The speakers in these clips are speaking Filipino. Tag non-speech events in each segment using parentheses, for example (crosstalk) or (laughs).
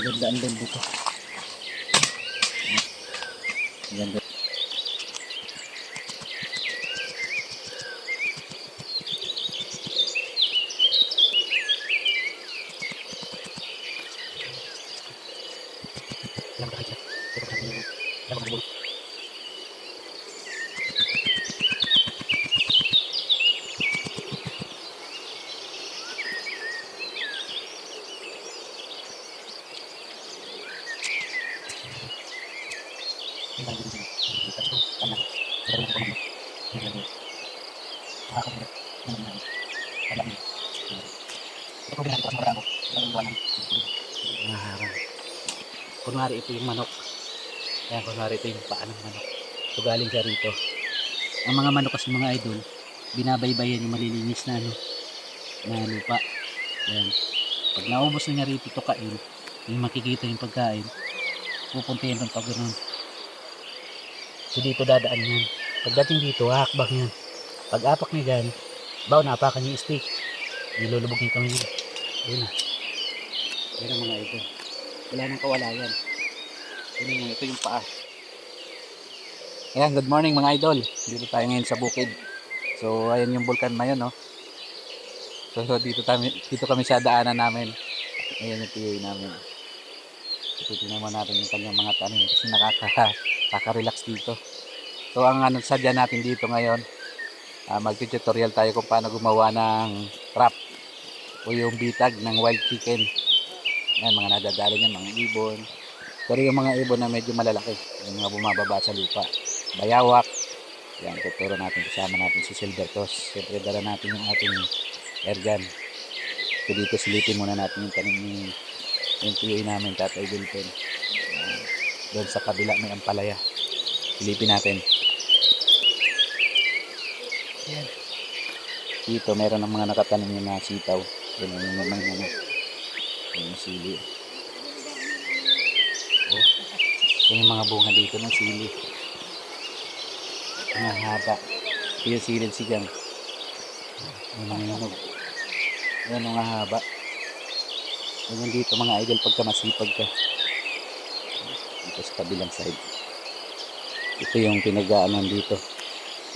Ganda ang loob dito. Ganda. Maharang. Kunwari ito yung manok. Ayan, kunwari ito yung paa ng manok. So galing siya rito. Ang mga manok kasi mga idol, binabaybayan yung malilinis na ano, na lupa. Ayan. Pag naubos na niya rito ito kain, yung makikita yung pagkain, pupunta yan doon pag. So dito dadaan yan. Pagdating dito, hakbang yan. Pag apak niya dyan, baw napakan yung stick. Nilulubog niya kami niya. Ayun na. Ayun ang mga ito. Wala nang kawalayan. Yun yung, ito yung paa. Ayan, good morning mga idol. Dito tayo ngayon sa bukid. So, ayan yung vulkan na yun, no? So, so dito, kami, dito kami sa daanan namin. Ayan yung PA namin. So, tingnan natin yung kanyang mga tanim kasi nakaka, nakaka-relax dito. So, ang ano sadya natin dito ngayon, uh, mag-tutorial tayo kung paano gumawa ng trap o yung bitag ng wild chicken. Ayan, mga nadadala niyan, mga ibon. Pero yung mga ibon na medyo malalaki, yung mga bumababa sa lupa. Bayawak. Yan, tuturo natin kasama natin si Silver Toss. Siyempre, dala natin yung ating airgun. So, dito silipin muna natin yung tanim ni yung PA namin, Tatay Wilton. Doon sa kabila may ampalaya. Silipin natin. Yan. Dito, meron ng mga nakatanim yung mga sitaw. Yan yung mga mga yung sili. Oh, yan yung mga bunga dito ng sili. Ang haba. Yung silid sigang. Yung mga yanog. Yan ang haba. Yan dito mga idol pagka masipag ka. Dito sa kabilang side. Ito yung pinagaanan dito.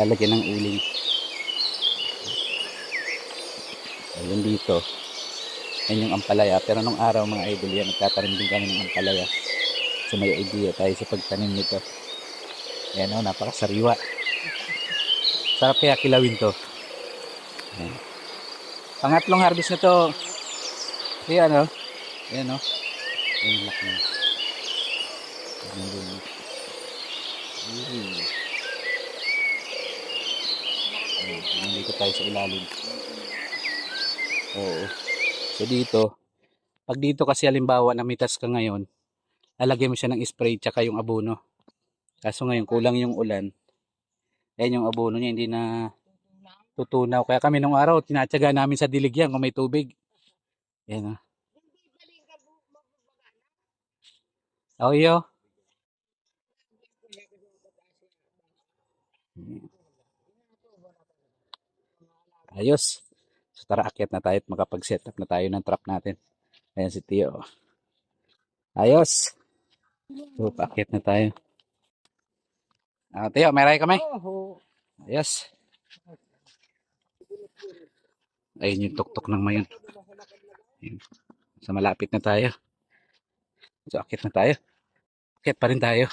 Lalagyan ng uling. Ayun dito. Yan yung ampalaya. Pero nung araw mga idol yan, nagtatanim din kami ng ampalaya. So may idea tayo sa pagtanim nito. Ayan o, napakasariwa. Sarap kaya kilawin to. Ayan. Pangatlong harvest na to. Ayan o. Ayan o. Ayan lak na. Ayan din. Ayan. Ayan, nandito tayo sa ilalim. Oo. So dito, pag dito kasi halimbawa namitas ka ngayon, lalagyan mo siya ng spray tsaka yung abono. Kaso ngayon kulang yung ulan. Ayan yung abono niya, hindi na tutunaw. Kaya kami nung araw, tinatsaga namin sa dilig yan kung may tubig. Ayan o. Oh, iyo. Ayos. So tara, akyat na tayo at makapag-set up na tayo ng trap natin. Ayan si Tio. Ayos. So, paakyat na tayo. Ah, Tio, may ray kami? Ayos. Ayun yung tuktok ng mayon. Ayun. So, malapit na tayo. So, akyat na tayo. Akyat pa rin tayo.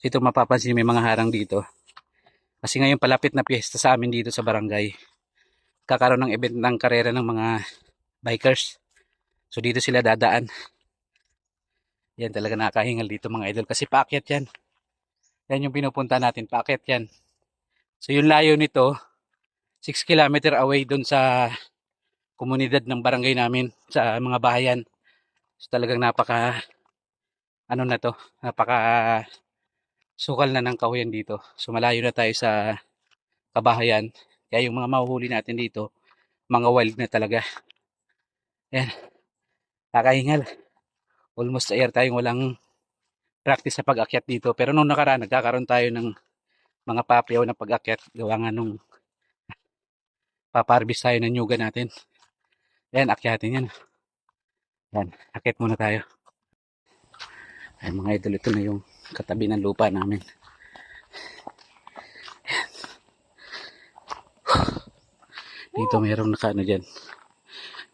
So, ito mapapansin may mga harang dito. Kasi ngayon palapit na piyesta sa amin dito sa barangay kakaroon ng event ng karera ng mga bikers. So dito sila dadaan. Yan talaga nakakahingal dito mga idol kasi paakyat yan. Yan yung pinupunta natin, paakyat yan. So yung layo nito, 6 kilometer away doon sa komunidad ng barangay namin, sa mga bahayan. So talagang napaka, ano na to, napaka sukal na ng kahuyan dito. So malayo na tayo sa kabahayan. Kaya yung mga mahuhuli natin dito, mga wild na talaga. Ayan. Kakahingal. Almost a year tayong walang practice sa pag-akyat dito. Pero nung nakaraan, nagkakaroon tayo ng mga papyaw na pag-akyat. Gawa nga nung paparbis tayo ng nyuga natin. Ayan, akyatin yan. Ayan, akyat muna tayo. Ay mga idol, ito na yung katabi ng lupa namin. Dito mayroong naka ano dyan.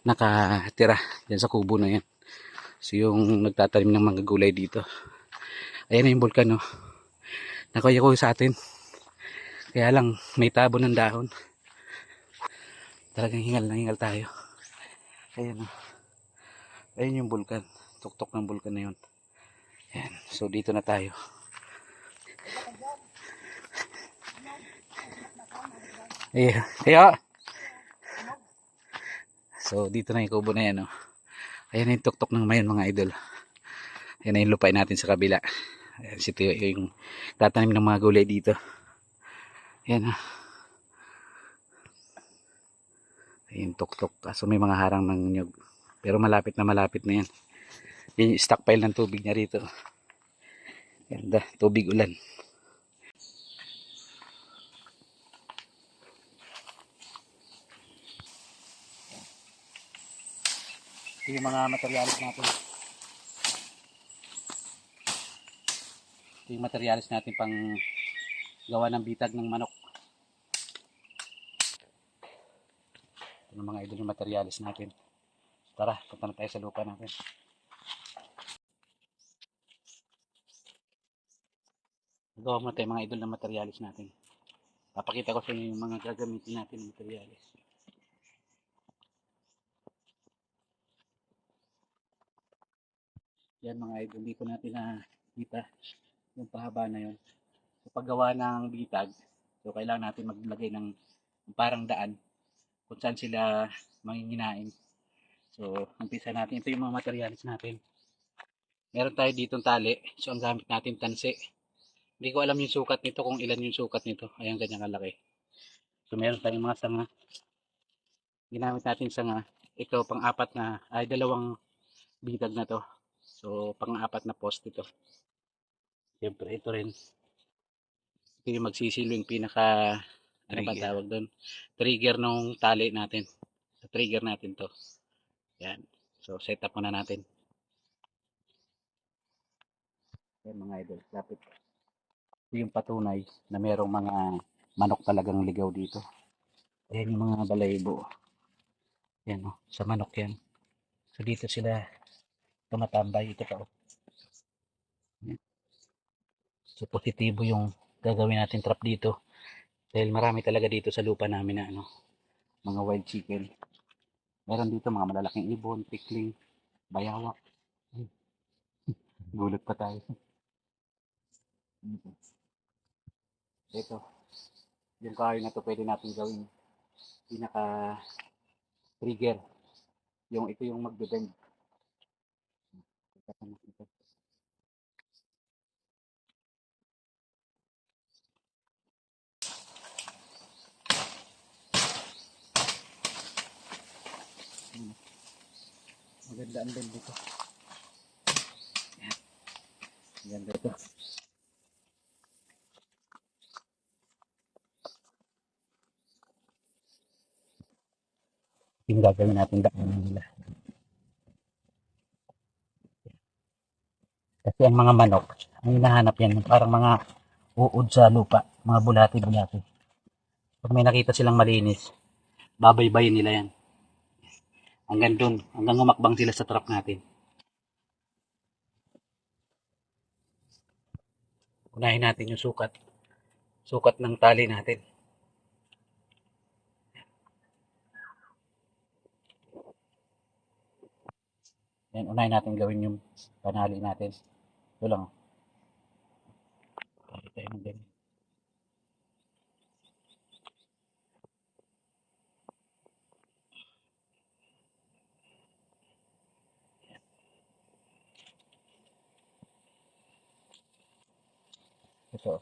Nakatira dyan sa kubo na yan. So yung nagtatanim ng mga gulay dito. Ayan na yung bulkan no. Nakuya ko sa atin. Kaya lang may tabo ng dahon. Talagang hingal na hingal tayo. Ayan o. Ayan yung bulkan. Tuktok ng bulkan na yun. Ayan. So dito na tayo. Ayan. Ayan. So dito na yung kubo na yan. Oh. Ayan yung tuktok ng mayon mga idol. Ayan yung lupay natin sa kabila. Ayan, ito yung tatanim ng mga gulay dito. Ayan ah. Ayan tuktok. Kaso may mga harang ng nyug. Pero malapit na malapit na yan. Yan yung stockpile ng tubig niya rito. Ganda. Tubig ulan. Ito yung mga materialis natin. Ito yung materialis natin pang gawa ng bitag ng manok. Ito yung mga idol yung materialis natin. Tara, punta na tayo sa lupa natin. Gawa muna tayo mga idol ng materialis natin. Papakita ko sa inyo yung mga gagamitin natin ng materialis. Yan mga idol, dito natin nakita yung pahaba na yun. Sa paggawa ng bitag, so kailangan natin maglagay ng parang daan kung saan sila manginginain. So, umpisa natin. Ito yung mga materialis natin. Meron tayo ditong tali. So, ang gamit natin tansi. Hindi ko alam yung sukat nito kung ilan yung sukat nito. Ayan, ganyan kalaki. So, meron tayong mga sanga. Ginamit natin sanga. Ito, pang-apat na, ay dalawang bitag na to. So, pang-apat na post ito. Siyempre, ito rin. Ito yung magsisilo yung pinaka, ano ba tawag doon? Trigger nung tali natin. Sa trigger natin to. Yan. So, set up muna natin. Yan mga idol. Lapit. Yung patunay na merong mga manok talagang ligaw dito. Ayan yung mga balaybo. Yan o. Sa manok yan. So, dito sila tumatambay. Ito pa o. Yan. So, positibo yung gagawin natin trap dito. Dahil marami talaga dito sa lupa namin na ano, mga wild chicken. Meron dito mga malalaking ibon, pikling, bayawak. Ay, (laughs) Gulat pa tayo. Ito. Yung kahoy na to pwede natin gawin pinaka trigger. Yung ito yung magbe-bend. Maganda ang bend dito. Maganda ito. Yung gagawin natin daanan nila. Kasi ang mga manok, ang hinahanap yan, parang mga uod sa lupa, mga bulati-bulati. Pag may nakita silang malinis, babaybayin nila yan. Hanggang dun, hanggang umakbang sila sa trap natin. Unahin natin yung sukat. Sukat ng tali natin. Yan, unahin natin gawin yung panali natin. Ito lang. oh. Kaya tayo ng ganyan. Ito.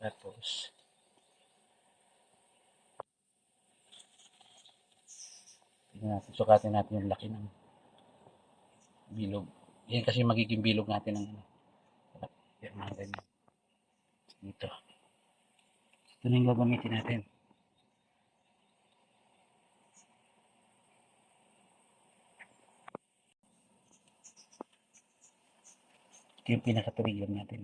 Tapos, tingnan natin, sukatin natin yung laki ng bilog. Yan kasi magiging bilog natin ng ano. Yan, mga ganyan. Dito. Ito na yung gagamitin natin. yung pinaka-trigger natin.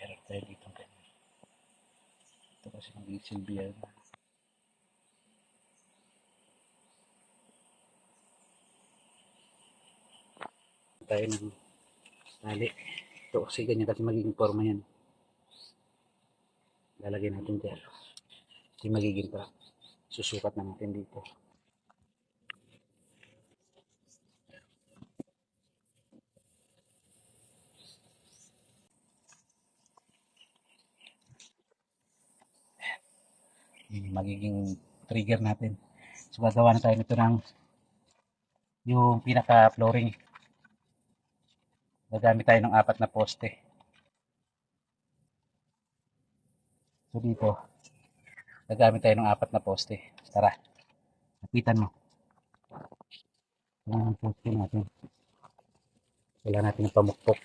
Meron tayo dito ganyan. Ito kasi magiging silbi yan. Tayo ng tali. Ito kasi ganyan kasi magiging forma yan. Lalagyan natin dyan. Kasi magiging pa. Susukat na natin dito. Yung magiging trigger natin. So gagawa na tayo nito ng yung pinaka flooring. Gagamit tayo ng apat na poste. So dito, gagamit tayo ng apat na poste. Tara, lapitan mo. Ito ang poste natin. Kailangan natin ng pamukpok.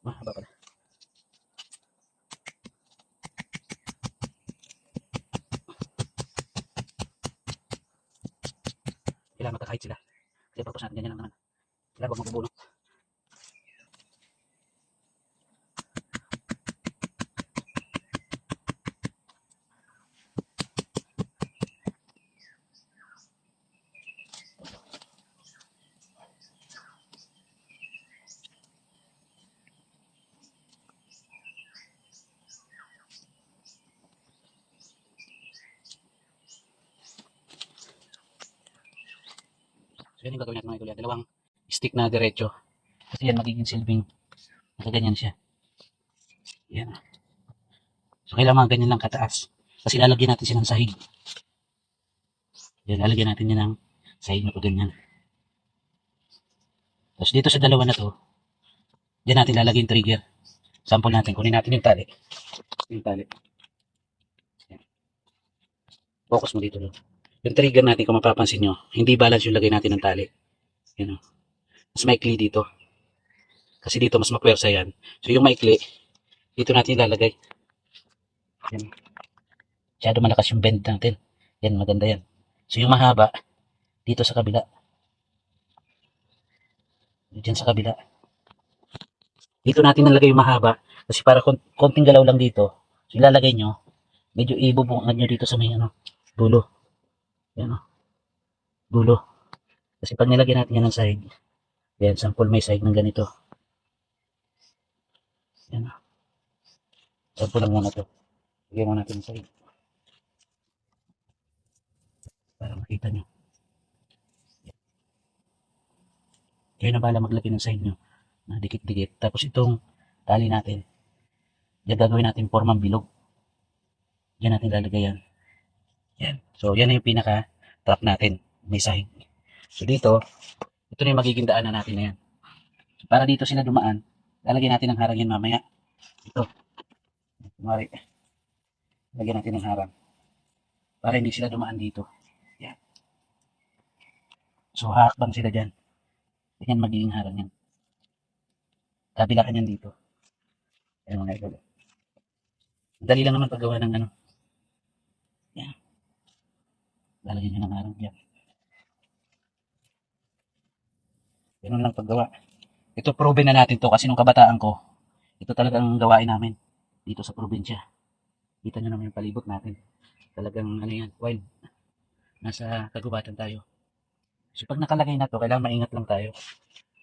Mahaba pala. Kailangan magkakahit sila. Kasi purpose natin ganyan lang naman. Kailangan huwag magbubunot. So yan yung gagawin natin mga idol. Dalawang stick na diretso. Kasi yan magiging silbing. Nakaganyan siya. Yan. So kailangan ganyan lang kataas. Kasi lalagyan natin siya ng sahig. Yan, lalagyan natin yan ng sahig na ganyan. Tapos dito sa dalawa na to, diyan natin lalagyan yung trigger. Sample natin. Kunin natin yung tali. Yung tali. Focus mo dito lang. Yung trigger natin, kung mapapansin nyo, hindi balance yung lagay natin ng tali. Yan o. Mas maikli dito. Kasi dito, mas mapwersa yan. So, yung maikli, dito natin ilalagay. Yan. Masyado malakas yung bend natin. Yan, maganda yan. So, yung mahaba, dito sa kabila. Diyan sa kabila. Dito natin nalagay yung mahaba. Kasi para kon- konting galaw lang dito, so ilalagay nyo, medyo ibubungan nyo dito sa may ano, dulo. Yan o. Dulo. Kasi pag nilagyan natin yan ng side, yan, sample may side ng ganito. Yan o. Sample lang muna to. Lagyan mo natin ng side. Para makita nyo. Kayo na bala maglagay ng side nyo. Na dikit-dikit. Tapos itong tali natin. Diyan gagawin natin formang bilog. Diyan natin lalagay yan. Yan. So, yan yung pinaka trap natin. May sahig. So, dito, ito na yung magiging daanan natin na yan. Para dito sila dumaan, lalagyan natin ng harang yan mamaya. Ito. Kumari. Lagyan natin ng harang. Para hindi sila dumaan dito. Yan. So, hakbang sila dyan. Yan magiging harang yan. Kabilaan yan dito. Yan mga idol. Dali lang naman paggawa ng ano. Yan. Lalagyan nyo ng harang yan. Ganun lang paggawa. Ito proven na natin to kasi nung kabataan ko, ito talaga ang gawain namin dito sa probinsya. Kita nyo naman yung palibot natin. Talagang ano yan, wild. Nasa kagubatan tayo. So pag nakalagay na to, kailangan maingat lang tayo.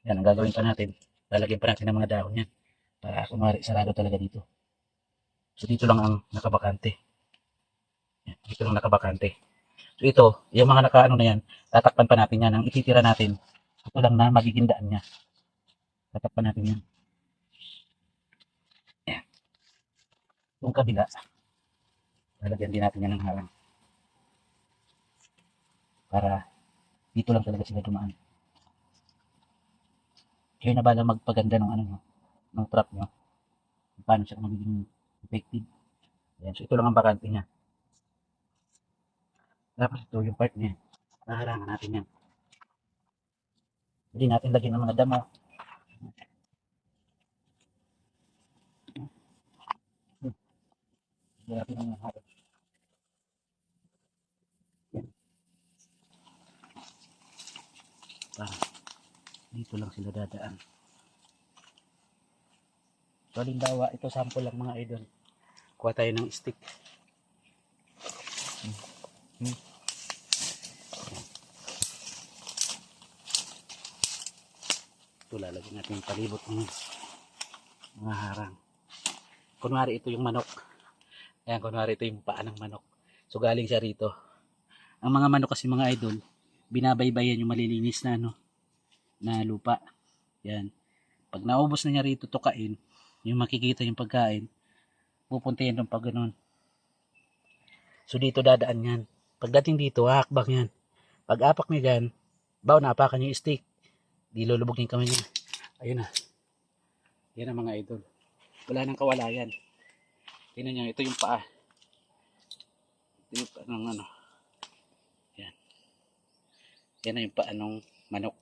Yan, ang gagawin pa natin. Lalagyan pa natin ng mga dahon yan. Para kumari, sarado talaga dito. So dito lang ang nakabakante. Yan, dito lang nakabakante. So ito, yung mga nakaano na yan, tatakpan pa natin yan. Ang ititira natin, ito lang na magiging daan niya. Tatakpan natin yan. Yan. Yung kabila, lalagyan din natin yan ng harang. para dito lang talaga sila dumaan. Kayo na bala magpaganda ng ano nyo, ng trap nyo. Paano siya magiging effective. Ayan, so ito lang ang bakante niya. Tapos ito yung part niya. Naharangan natin yan. Hindi natin lagyan ng mga damo. Grabe ng mga harap. Parang dito lang sila dadaan. So, halimbawa, ito sample lang mga idol. Kuha tayo ng stick. Hmm. Hmm. Ito lalagyan natin yung palibot ng mga harang. Kunwari ito yung manok. Ayan, kunwari ito yung paa ng manok. So galing siya rito. Ang mga manok kasi mga idol, binabaybayan yung malilinis na ano, na lupa. Yan. Pag naubos na niya rito tukain, yung makikita yung pagkain, pupunta yan doon pag ganun. So dito dadaan yan. Pagdating dito, hakbang yan. Pag apak niya dyan, baw napakan yung stick. Di lulubog yung kamay niya. Ayun na. Yan ang mga idol. Wala nang kawalayan. Tingnan niyo, ito yung paa. Ito yung paa ng ano. Yan. Yan na yung paa ng manok.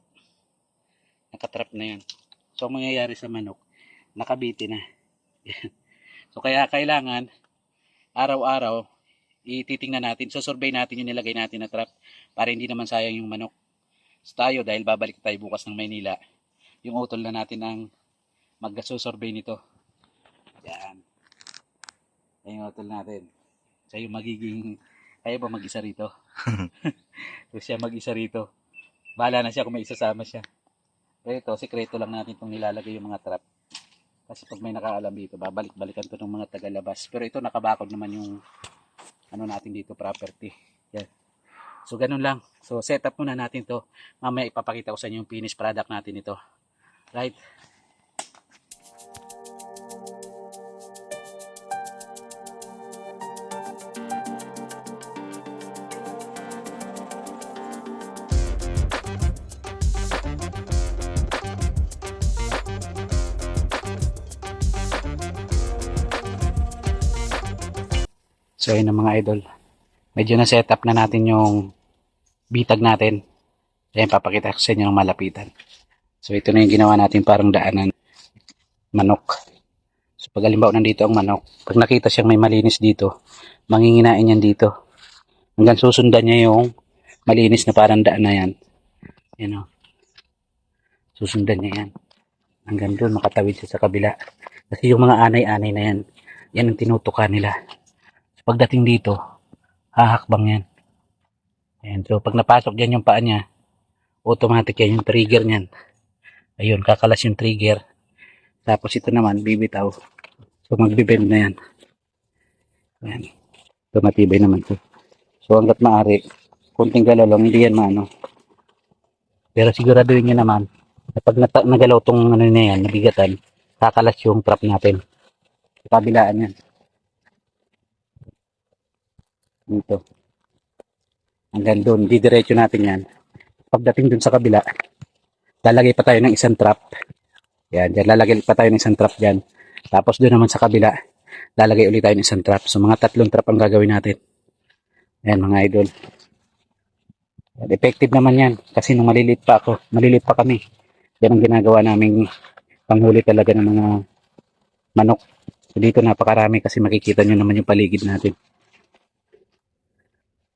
Nakatrap na yan. So, ang mangyayari sa manok, nakabiti na. Yan. So, kaya kailangan, araw-araw, ititingnan natin, susurvey natin yung nilagay natin na trap para hindi naman sayang yung manok. So, tayo, dahil babalik tayo bukas ng Maynila, yung utol na natin ang magsusurvey nito. Yan. Yan yung utol natin. Siya yung magiging, kaya ba mag-isa rito? so, (laughs) siya mag-isa rito. Bahala na siya kung may isasama siya. Pero ito, sikreto lang natin itong nilalagay yung mga trap. Kasi pag may nakaalam dito, babalik-balikan to ng mga tagalabas. Pero ito, nakabakod naman yung ano natin dito, property. Yan. So, ganun lang. So, set up muna natin to. Mamaya ipapakita ko sa inyo yung finished product natin ito. Right? So ayun mga idol. Medyo na set up na natin yung bitag natin. Ayan, papakita ko sa inyo ng malapitan. So ito na yung ginawa natin parang daanan. Manok. So pag halimbawa nandito ang manok, pag nakita siyang may malinis dito, manginginain yan dito. Hanggang susundan niya yung malinis na parang daan na yan. Yan o. Susundan niya yan. Hanggang doon makatawid siya sa kabila. Kasi yung mga anay-anay na yan, yan ang tinutuka nila. Pagdating dito, hahakbang yan. Ayan, so pag napasok dyan yung paa niya, automatic yan yung trigger niyan. Ayun, kakalas yung trigger. Tapos ito naman, bibitaw. So magbibend na yan. Ayan. So matibay naman to. So hanggat maaari, kunting galaw lang, hindi yan maano. Pero siguraduhin nyo naman, na pag nagalaw tong ano na yan, nabigatan, kakalas yung trap natin. Kabilaan yan. dito. Hanggang doon, didiretso natin yan. Pagdating doon sa kabila, lalagay pa tayo ng isang trap. Yan, dyan, lalagay pa tayo ng isang trap dyan. Tapos doon naman sa kabila, lalagay ulit tayo ng isang trap. So mga tatlong trap ang gagawin natin. Ayan mga idol. Yan, effective naman yan. Kasi nung malilit pa ako, malilit pa kami. Yan ang ginagawa naming panghuli talaga ng mga manok. So dito napakarami kasi makikita nyo naman yung paligid natin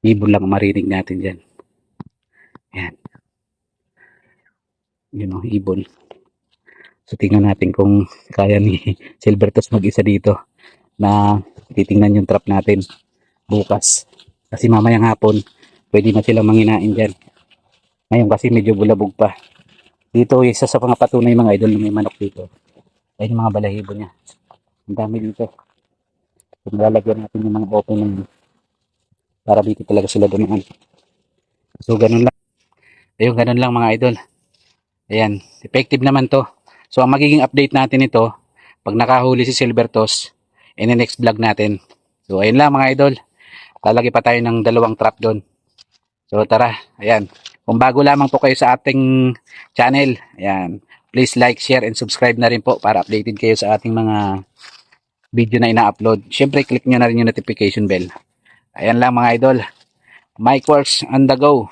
ibon lang ang marinig natin dyan. Yan. Yun o, ibon. So, tingnan natin kung kaya ni (laughs) Silvertos mag-isa dito na titingnan yung trap natin bukas. Kasi mamayang hapon, pwede na silang manginain dyan. Ngayon kasi medyo bulabog pa. Dito, isa sa mga patunay mga idol na may manok dito. Ayun yung mga balahibo niya. Ang dami dito. So, nilalagyan natin yung mga open ng para dito talaga sila dumaan. So, ganun lang. Ayun, ganun lang mga idol. Ayan, effective naman to. So, ang magiging update natin ito, pag nakahuli si Silvertos, in the next vlog natin. So, ayun lang mga idol. Lalagay pa tayo ng dalawang trap doon. So tara, ayan. Kung bago lamang po kayo sa ating channel, ayan, please like, share, and subscribe na rin po para updated kayo sa ating mga video na ina-upload. Siyempre, click nyo na rin yung notification bell. Ayan lang mga idol. Mike Works on the go.